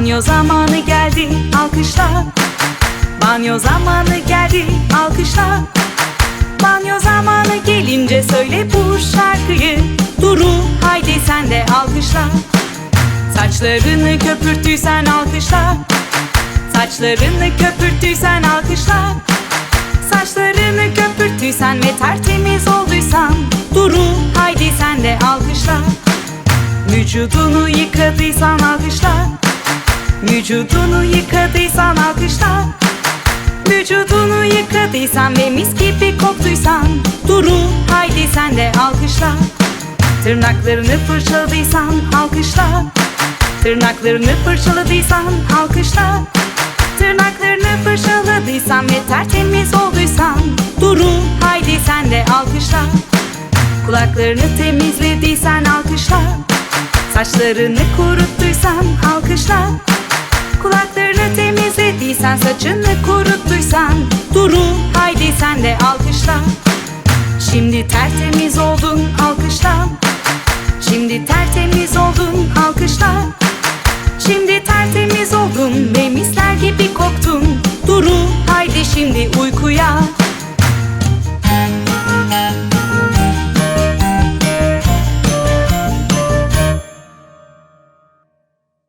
Banyo zamanı geldi alkışla. Banyo zamanı geldi alkışla. Banyo zamanı gelince söyle bu şarkıyı. Duru haydi sen de alkışla. Saçlarını köpürttüysen alkışla. Saçlarını köpürttüysen alkışla. Saçlarını köpürttüysen ve tertemiz olduysan. Duru haydi sen de alkışla. Vücudunu yıkadıysan alkışla Vücudunu yıkadıysan alkışla. Vücudunu yıkadıysan ve mis gibi koktuysan Duru haydi sen de alkışla. Tırnaklarını fırçaladıysan alkışla. Tırnaklarını fırçaladıysan alkışla. Tırnaklarını fırçaladıysan ve tertemiz olduysan Duru haydi sen de alkışla. Kulaklarını temizlediysen alkışla. Saçlarını kuruttuysan alkışla Sen saçını kuruttuysan Duru Haydi sen de alkışla. Şimdi tertemiz oldun alkışla. Şimdi tertemiz oldun alkışla. Şimdi tertemiz oldun ve misler gibi koktun. Duru haydi şimdi uykuya.